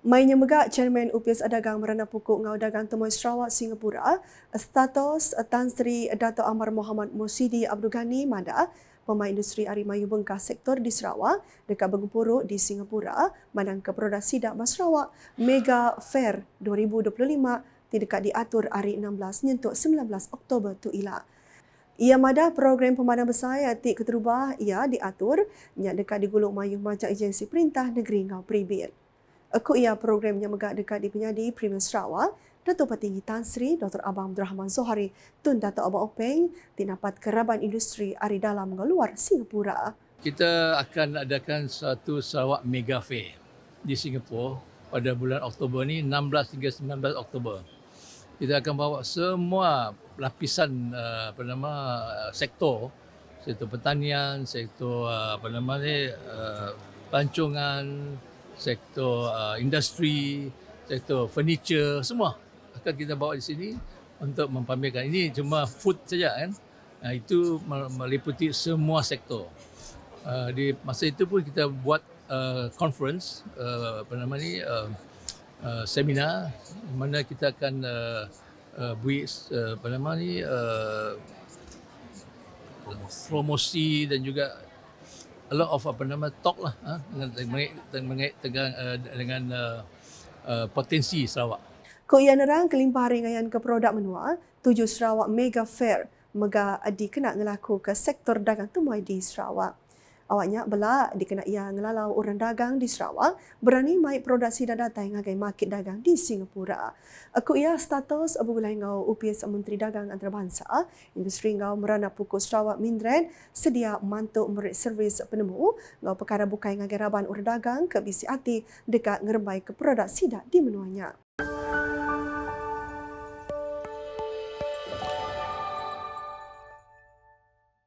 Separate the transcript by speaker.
Speaker 1: Mainnya megak Chairman UPS Dagang Merana Pukuk Ngau Dagang Temui Sarawak Singapura, status Tan Sri Dato' Amar Muhammad Mursidi Abdul Ghani Manda, pemain industri Arimayu Bengkah sektor di Sarawak dekat Bengpuru di Singapura mandang ke produksi dak Sarawak Mega Fair 2025 tidak diatur hari 16 nyentuk 19 Oktober tu ila. Ia mada program pemadam besar yatik keterubah ia diatur yang dekat digulung mayuh macam agensi perintah negeri Ngau Pribir. Aku ia programnya megak dekat di penyadi Premier Sarawak, Datuk Petinggi Tan Sri Dr. Abang Abdul Rahman Zohari Tun Datuk Abang Openg dinapat keraban industri ari dalam luar Singapura.
Speaker 2: Kita akan adakan satu Sarawak Mega Fair di Singapura pada bulan Oktober ni 16 hingga 19 Oktober. Kita akan bawa semua lapisan uh, apa nama uh, sektor sektor pertanian, sektor uh, apa nama ni pelancongan, sektor uh, industri, sektor furniture, semua akan kita bawa di sini untuk mempamerkan. Ini cuma food saja kan. Uh, itu meliputi semua sektor. Uh, di masa itu pun kita buat uh, conference uh, apa nama ni uh, uh, seminar mana kita akan uh, uh, buat uh, apa nama ni uh, promosi dan juga a lot of apa nama talk lah ha, dengan dengan dengan, uh, dengan uh, uh, potensi Sarawak.
Speaker 1: Ko ia nerang kelimpah ringayan ke produk menua, tujuh Sarawak Mega Fair mega adi kena ngelaku ke sektor dagang tumai di Sarawak. Awaknya bela dikena ia ngelalau orang dagang di Sarawak berani mai produksi dan data yang ngagai market dagang di Singapura. Aku ia status abu bulai ngau UPS Menteri Dagang Antarabangsa, industri ngau merana pukul Sarawak Mindren sedia mantuk merit servis penemu ngau perkara bukai ngagai raban orang dagang ke BCAT dekat ngerembai ke produksi dah di menuanya.